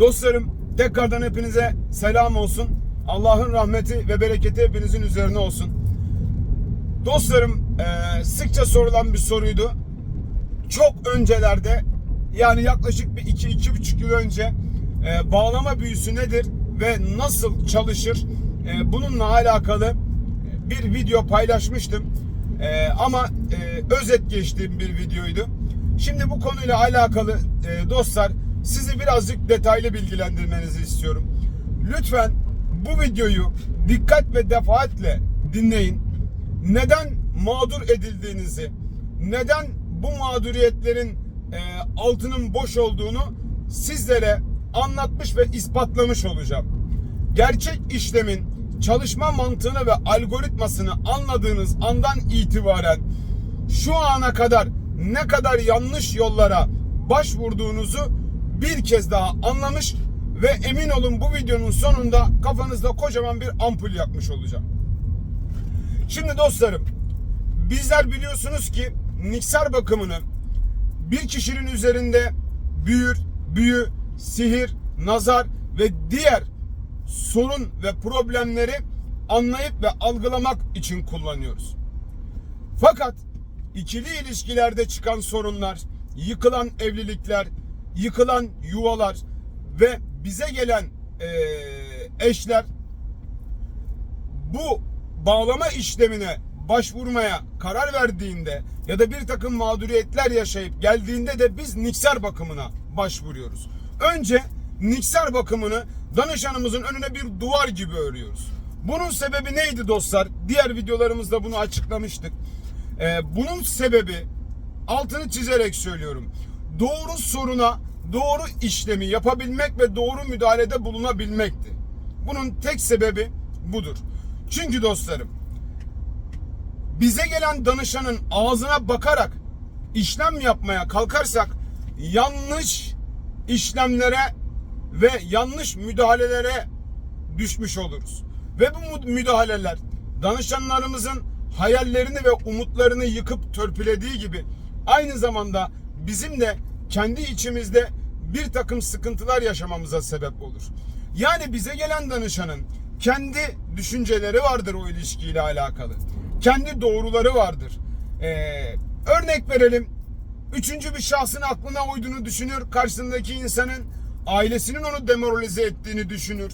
Dostlarım tekrardan hepinize selam olsun. Allah'ın rahmeti ve bereketi hepinizin üzerine olsun. Dostlarım eee, sıkça sorulan bir soruydu. Çok öncelerde yani yaklaşık bir iki, iki buçuk yıl önce eee, bağlama büyüsü nedir ve nasıl çalışır eee, bununla alakalı bir video paylaşmıştım. Ama özet geçtiğim bir videoydu. Şimdi bu konuyla alakalı dostlar sizi birazcık detaylı bilgilendirmenizi istiyorum. Lütfen bu videoyu dikkat ve defaatle dinleyin. Neden mağdur edildiğinizi, neden bu mağduriyetlerin eee, altının boş olduğunu sizlere anlatmış ve ispatlamış olacağım gerçek işlemin çalışma mantığını ve algoritmasını anladığınız andan itibaren şu ana kadar ne kadar yanlış yollara başvurduğunuzu bir kez daha anlamış ve emin olun bu videonun sonunda kafanızda kocaman bir ampul yakmış olacağım. Şimdi dostlarım bizler biliyorsunuz ki mikser bakımını bir kişinin üzerinde büyür, büyü, sihir, nazar ve diğer sorun ve problemleri anlayıp ve algılamak için kullanıyoruz. Fakat ikili ilişkilerde çıkan sorunlar, yıkılan evlilikler, yıkılan yuvalar ve bize gelen eee, eşler bu bağlama işlemine başvurmaya karar verdiğinde ya da bir takım mağduriyetler yaşayıp geldiğinde de biz nikser bakımına başvuruyoruz. Önce nikser bakımını danışanımızın önüne bir duvar gibi örüyoruz. Bunun sebebi neydi dostlar? Diğer videolarımızda bunu açıklamıştık. Ee, bunun sebebi altını çizerek söylüyorum. Doğru soruna doğru işlemi yapabilmek ve doğru müdahalede bulunabilmekti. Bunun tek sebebi budur. Çünkü dostlarım bize gelen danışanın ağzına bakarak işlem yapmaya kalkarsak yanlış işlemlere ve yanlış müdahalelere düşmüş oluruz. Ve bu müdahaleler danışanlarımızın hayallerini ve umutlarını yıkıp törpülediği gibi aynı zamanda bizim de kendi içimizde bir takım sıkıntılar yaşamamıza sebep olur. Yani bize gelen danışanın kendi düşünceleri vardır o ilişkiyle alakalı. Kendi doğruları vardır. Ee, örnek verelim. Üçüncü bir şahsın aklına uyduğunu düşünür. Karşısındaki insanın ailesinin onu demoralize ettiğini düşünür.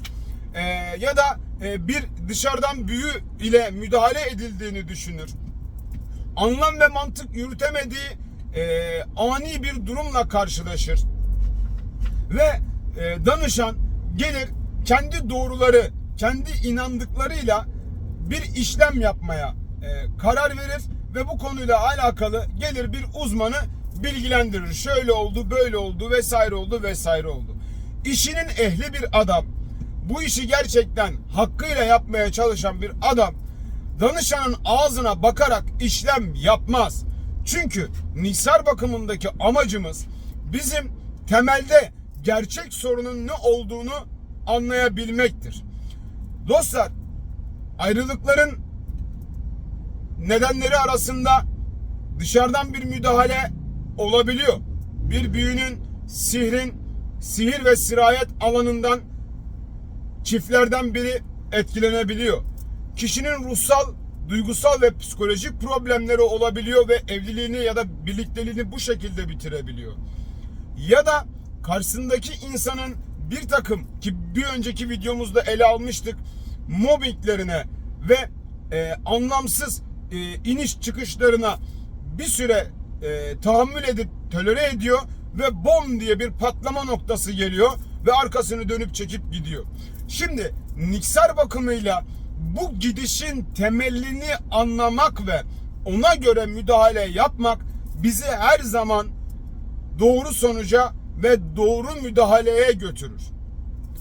Ee, ya da e, bir dışarıdan büyü ile müdahale edildiğini düşünür. Anlam ve mantık yürütemediği e, ani bir durumla karşılaşır. Ve e, danışan gelir kendi doğruları, kendi inandıklarıyla bir işlem yapmaya e, karar verir ve bu konuyla alakalı gelir bir uzmanı bilgilendirir. Şöyle oldu, böyle oldu, vesaire oldu, vesaire oldu. İşinin ehli bir adam, bu işi gerçekten hakkıyla yapmaya çalışan bir adam danışanın ağzına bakarak işlem yapmaz. Çünkü nisar bakımındaki amacımız bizim temelde gerçek sorunun ne olduğunu anlayabilmektir. Dostlar, ayrılıkların nedenleri arasında dışarıdan bir müdahale olabiliyor. Bir büyünün, sihrin, sihir ve sirayet alanından çiftlerden biri etkilenebiliyor. Kişinin ruhsal, duygusal ve psikolojik problemleri olabiliyor ve evliliğini ya da birlikteliğini bu şekilde bitirebiliyor. Ya da karşısındaki insanın bir takım ki bir önceki videomuzda ele almıştık mobbinglerine ve e, anlamsız e, iniş çıkışlarına bir süre e, tahammül edip tolere ediyor ve bom diye bir patlama noktası geliyor ve arkasını dönüp çekip gidiyor. Şimdi niksar bakımıyla bu gidişin temelini anlamak ve ona göre müdahale yapmak bizi her zaman doğru sonuca ve doğru müdahaleye götürür.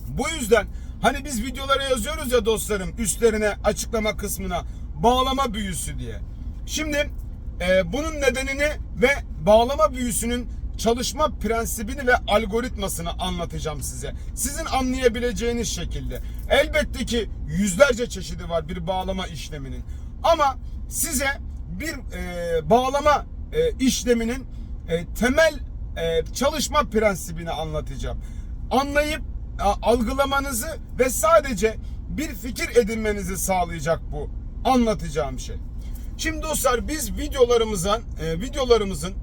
Bu yüzden hani biz videolara yazıyoruz ya dostlarım üstlerine açıklama kısmına bağlama büyüsü diye. Şimdi e, bunun nedenini ve bağlama büyüsünün çalışma prensibini ve algoritmasını anlatacağım size. Sizin anlayabileceğiniz şekilde. Elbette ki yüzlerce çeşidi var bir bağlama işleminin. Ama size bir e, bağlama e, işleminin e, temel e, çalışma prensibini anlatacağım. Anlayıp a- algılamanızı ve sadece bir fikir edinmenizi sağlayacak bu anlatacağım şey. Şimdi dostlar biz videolarımızın e, videolarımızın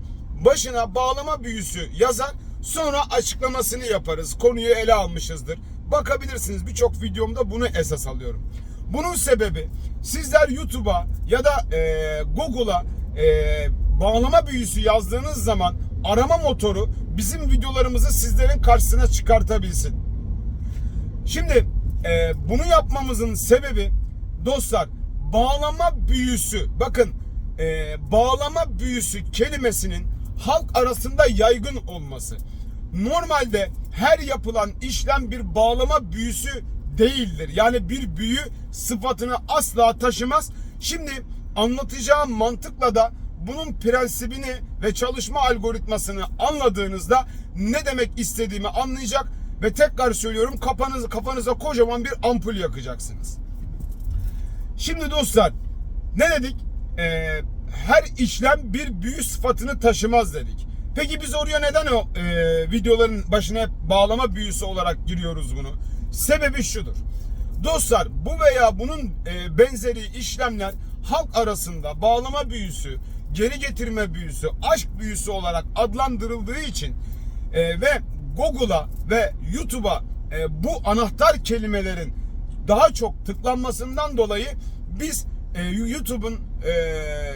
başına bağlama büyüsü yazar sonra açıklamasını yaparız. Konuyu ele almışızdır. Bakabilirsiniz birçok videomda bunu esas alıyorum. Bunun sebebi sizler YouTube'a ya da e, Google'a e, bağlama büyüsü yazdığınız zaman arama motoru bizim videolarımızı sizlerin karşısına çıkartabilsin. Şimdi e, bunu yapmamızın sebebi dostlar bağlama büyüsü bakın e, bağlama büyüsü kelimesinin halk arasında yaygın olması. Normalde her yapılan işlem bir bağlama büyüsü değildir. Yani bir büyü sıfatını asla taşımaz. Şimdi anlatacağım mantıkla da bunun prensibini ve çalışma algoritmasını anladığınızda ne demek istediğimi anlayacak ve tekrar söylüyorum kafanız, kafanıza kocaman bir ampul yakacaksınız. Şimdi dostlar ne dedik? Ee, her işlem bir büyü sıfatını taşımaz dedik. Peki biz oraya neden o e, videoların başına bağlama büyüsü olarak giriyoruz bunu? Sebebi şudur. Dostlar bu veya bunun e, benzeri işlemler halk arasında bağlama büyüsü, geri getirme büyüsü, aşk büyüsü olarak adlandırıldığı için e, ve Google'a ve YouTube'a e, bu anahtar kelimelerin daha çok tıklanmasından dolayı biz e, YouTube'un e,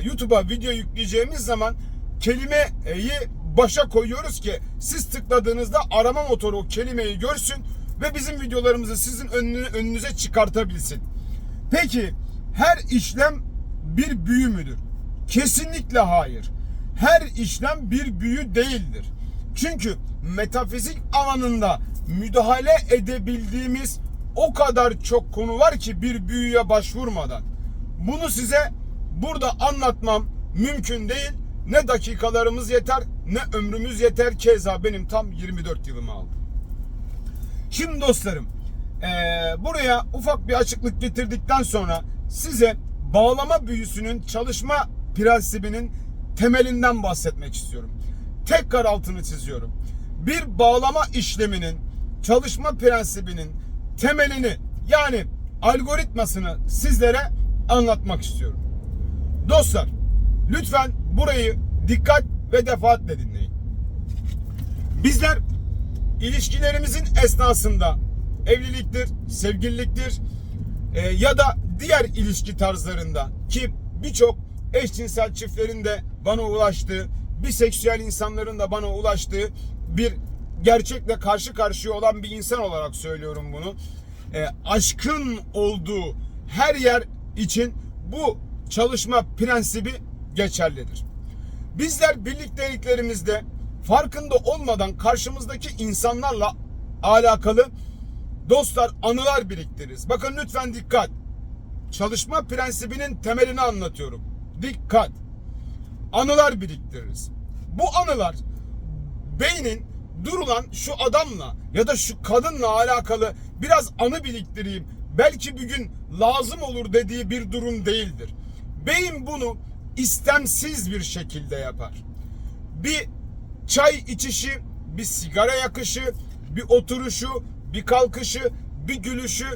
YouTube'a video yükleyeceğimiz zaman kelimeyi başa koyuyoruz ki siz tıkladığınızda arama motoru o kelimeyi görsün ve bizim videolarımızı sizin önünü, önünüze çıkartabilsin. Peki her işlem bir büyü müdür? Kesinlikle hayır. Her işlem bir büyü değildir. Çünkü metafizik alanında müdahale edebildiğimiz o kadar çok konu var ki bir büyüye başvurmadan. Bunu size burada anlatmam mümkün değil. Ne dakikalarımız yeter ne ömrümüz yeter. Keza benim tam 24 yılımı aldı. Şimdi dostlarım eee, buraya ufak bir açıklık getirdikten sonra size bağlama büyüsünün çalışma prensibinin temelinden bahsetmek istiyorum. Tekrar altını çiziyorum. Bir bağlama işleminin çalışma prensibinin temelini yani algoritmasını sizlere anlatmak istiyorum. Dostlar lütfen burayı dikkat ve defaatle dinleyin. Bizler ilişkilerimizin esnasında evliliktir, sevgililiktir e, ya da diğer ilişki tarzlarında ki birçok eşcinsel çiftlerin de bana ulaştığı, biseksüel insanların da bana ulaştığı bir gerçekle karşı karşıya olan bir insan olarak söylüyorum bunu. E, aşkın olduğu her yer için bu çalışma prensibi geçerlidir. Bizler birlikteliklerimizde farkında olmadan karşımızdaki insanlarla alakalı dostlar anılar biriktiririz. Bakın lütfen dikkat. Çalışma prensibinin temelini anlatıyorum. Dikkat. Anılar biriktiririz. Bu anılar beynin durulan şu adamla ya da şu kadınla alakalı biraz anı biriktireyim. Belki bir gün lazım olur dediği bir durum değildir. Beyin bunu istemsiz bir şekilde yapar. Bir çay içişi, bir sigara yakışı, bir oturuşu, bir kalkışı, bir gülüşü,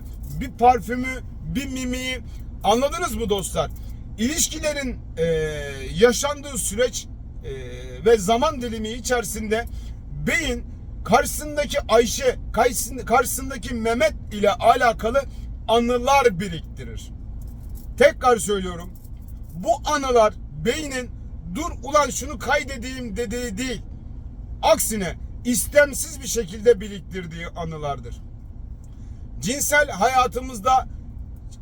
bir parfümü, bir mimiği anladınız mı dostlar? İlişkilerin e, yaşandığı süreç e, ve zaman dilimi içerisinde beyin karşısındaki Ayşe, karşısın- karşısındaki Mehmet ile alakalı anılar biriktirir. Tekrar söylüyorum. Bu anılar beynin dur ulan şunu kaydedeyim dediği değil. Aksine istemsiz bir şekilde biriktirdiği anılardır. Cinsel hayatımızda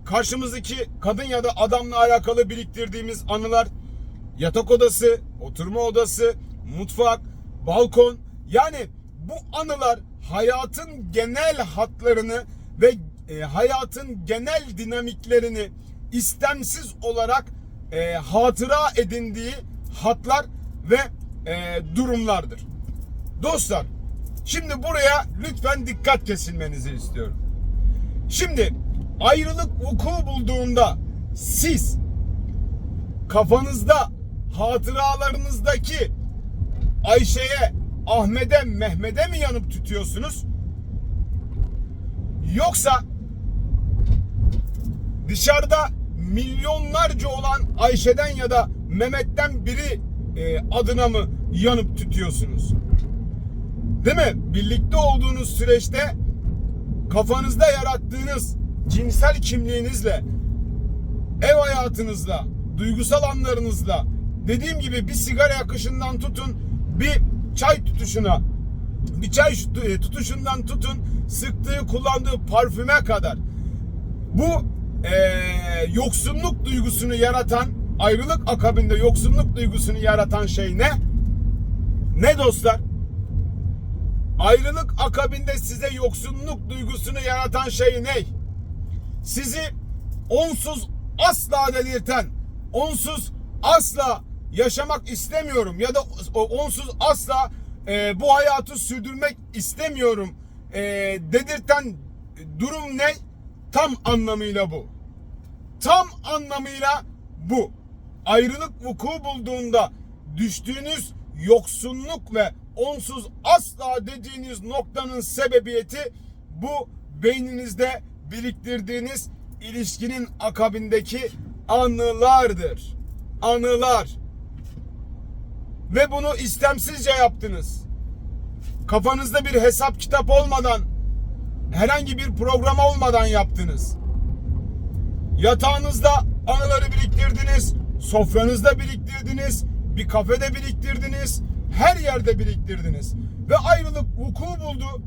karşımızdaki kadın ya da adamla alakalı biriktirdiğimiz anılar yatak odası, oturma odası, mutfak, balkon yani bu anılar hayatın genel hatlarını ve e, hayatın genel dinamiklerini istemsiz olarak e, hatıra edindiği hatlar ve e, durumlardır. Dostlar, şimdi buraya lütfen dikkat kesilmenizi istiyorum. Şimdi ayrılık vuku bulduğunda siz kafanızda hatıralarınızdaki Ayşe'ye, Ahmet'e, Mehmet'e mi yanıp tutuyorsunuz? Yoksa dışarıda milyonlarca olan Ayşe'den ya da Mehmet'ten biri e, adına mı yanıp tutuyorsunuz? Değil mi? Birlikte olduğunuz süreçte kafanızda yarattığınız cinsel kimliğinizle, ev hayatınızla, duygusal anlarınızla, dediğim gibi bir sigara yakışından tutun, bir çay tutuşuna, bir çay e, tutuşundan tutun, sıktığı, kullandığı parfüme kadar. Bu eee, yoksunluk duygusunu yaratan, ayrılık akabinde yoksunluk duygusunu yaratan şey ne? Ne dostlar? Ayrılık akabinde size yoksunluk duygusunu yaratan şey ne? Sizi onsuz asla delirten, onsuz asla yaşamak istemiyorum ya da onsuz asla e, bu hayatı sürdürmek istemiyorum e, dedirten durum ne? Tam anlamıyla bu. Tam anlamıyla bu. Ayrılık vuku bulduğunda düştüğünüz yoksunluk ve onsuz asla dediğiniz noktanın sebebiyeti bu beyninizde biriktirdiğiniz ilişkinin akabindeki anılardır. Anılar. Ve bunu istemsizce yaptınız. Kafanızda bir hesap kitap olmadan, herhangi bir program olmadan yaptınız. Yatağınızda anıları biriktirdiniz, sofranızda biriktirdiniz, bir kafede biriktirdiniz, her yerde biriktirdiniz. Ve ayrılık vuku buldu.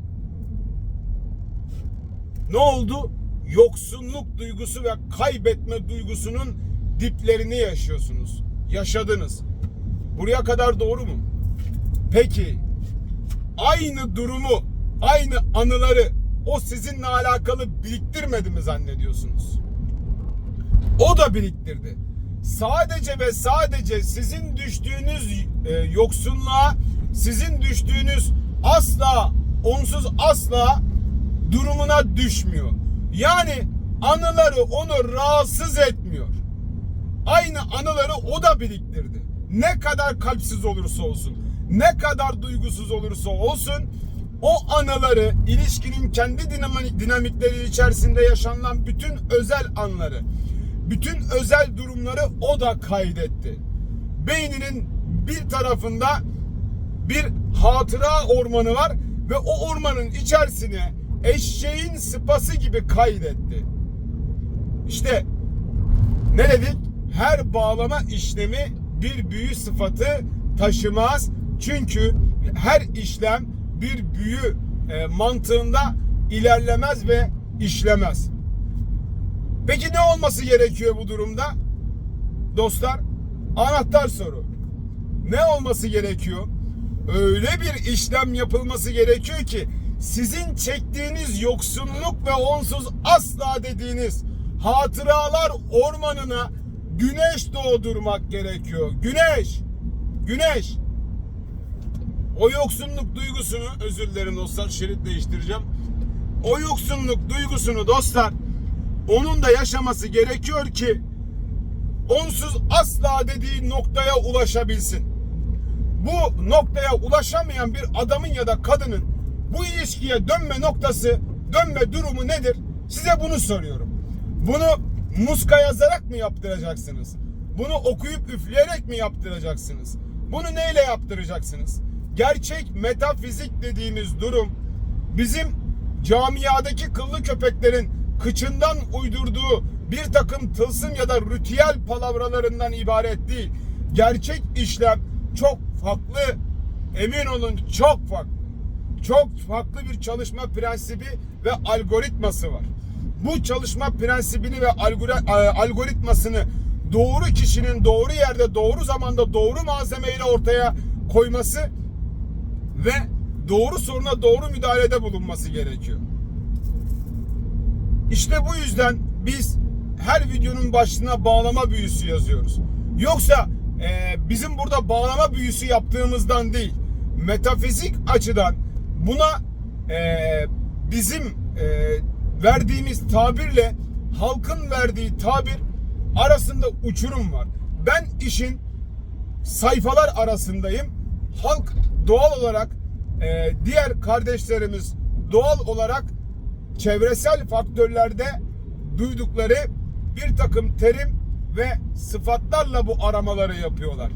Ne oldu? Yoksunluk duygusu ve kaybetme duygusunun diplerini yaşıyorsunuz. Yaşadınız. Buraya kadar doğru mu? Peki aynı durumu, aynı anıları o sizinle alakalı biriktirmedi mi zannediyorsunuz? O da biriktirdi. Sadece ve sadece sizin düştüğünüz e, yoksunluğa, sizin düştüğünüz asla, onsuz asla durumuna düşmüyor. Yani anıları onu rahatsız etmiyor. Aynı anıları o da biriktirdi. Ne kadar kalpsiz olursa olsun, ne kadar duygusuz olursa olsun o anıları ilişkinin kendi dinamik, dinamikleri içerisinde yaşanılan bütün özel anları, bütün özel durumları o da kaydetti. Beyninin bir tarafında bir hatıra ormanı var ve o ormanın içerisine eşeğin sıpası gibi kaydetti. İşte ne dedik? Her bağlama işlemi bir büyü sıfatı taşımaz. Çünkü her işlem bir büyü e, mantığında ilerlemez ve işlemez. Peki ne olması gerekiyor bu durumda? Dostlar, anahtar soru. Ne olması gerekiyor? Öyle bir işlem yapılması gerekiyor ki sizin çektiğiniz yoksunluk ve onsuz asla dediğiniz hatıralar ormanına güneş doğdurmak gerekiyor. Güneş. Güneş. O yoksunluk duygusunu özür dilerim dostlar şerit değiştireceğim. O yoksunluk duygusunu dostlar onun da yaşaması gerekiyor ki onsuz asla dediği noktaya ulaşabilsin. Bu noktaya ulaşamayan bir adamın ya da kadının bu ilişkiye dönme noktası, dönme durumu nedir? Size bunu soruyorum. Bunu muska yazarak mı yaptıracaksınız? Bunu okuyup üfleyerek mi yaptıracaksınız? Bunu neyle yaptıracaksınız? Gerçek metafizik dediğimiz durum bizim camiadaki kıllı köpeklerin kıçından uydurduğu bir takım tılsım ya da ritüel palavralarından ibaret değil. Gerçek işlem çok farklı. Emin olun çok farklı. Çok farklı bir çalışma prensibi ve algoritması var. Bu çalışma prensibini ve algoritmasını doğru kişinin doğru yerde, doğru zamanda, doğru malzemeyle ortaya koyması ve doğru soruna doğru müdahalede bulunması gerekiyor. İşte bu yüzden biz her videonun başına bağlama büyüsü yazıyoruz. Yoksa e, bizim burada bağlama büyüsü yaptığımızdan değil, metafizik açıdan buna e, bizim e, verdiğimiz tabirle halkın verdiği tabir arasında uçurum var. Ben işin sayfalar arasındayım. Halk doğal olarak e, diğer kardeşlerimiz doğal olarak çevresel faktörlerde duydukları bir takım terim ve sıfatlarla bu aramaları yapıyorlar.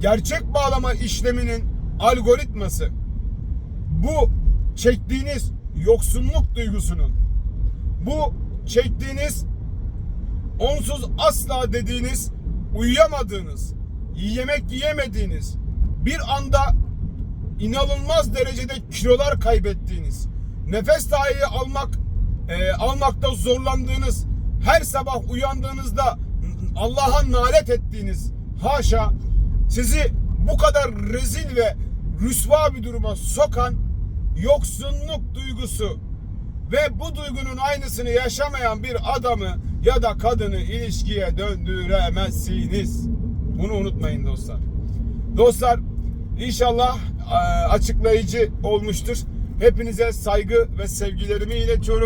Gerçek bağlama işleminin algoritması bu çektiğiniz yoksunluk duygusunun bu çektiğiniz onsuz asla dediğiniz uyuyamadığınız, yemek yiyemediğiniz, bir anda inanılmaz derecede kilolar kaybettiğiniz, nefes dahi almak e, almakta zorlandığınız, her sabah uyandığınızda Allah'a nalet ettiğiniz, haşa sizi bu kadar rezil ve rüsva bir duruma sokan yoksunluk duygusu ve bu duygunun aynısını yaşamayan bir adamı ya da kadını ilişkiye döndüremezsiniz. Bunu unutmayın dostlar. Dostlar inşallah açıklayıcı olmuştur. Hepinize saygı ve sevgilerimi iletiyorum.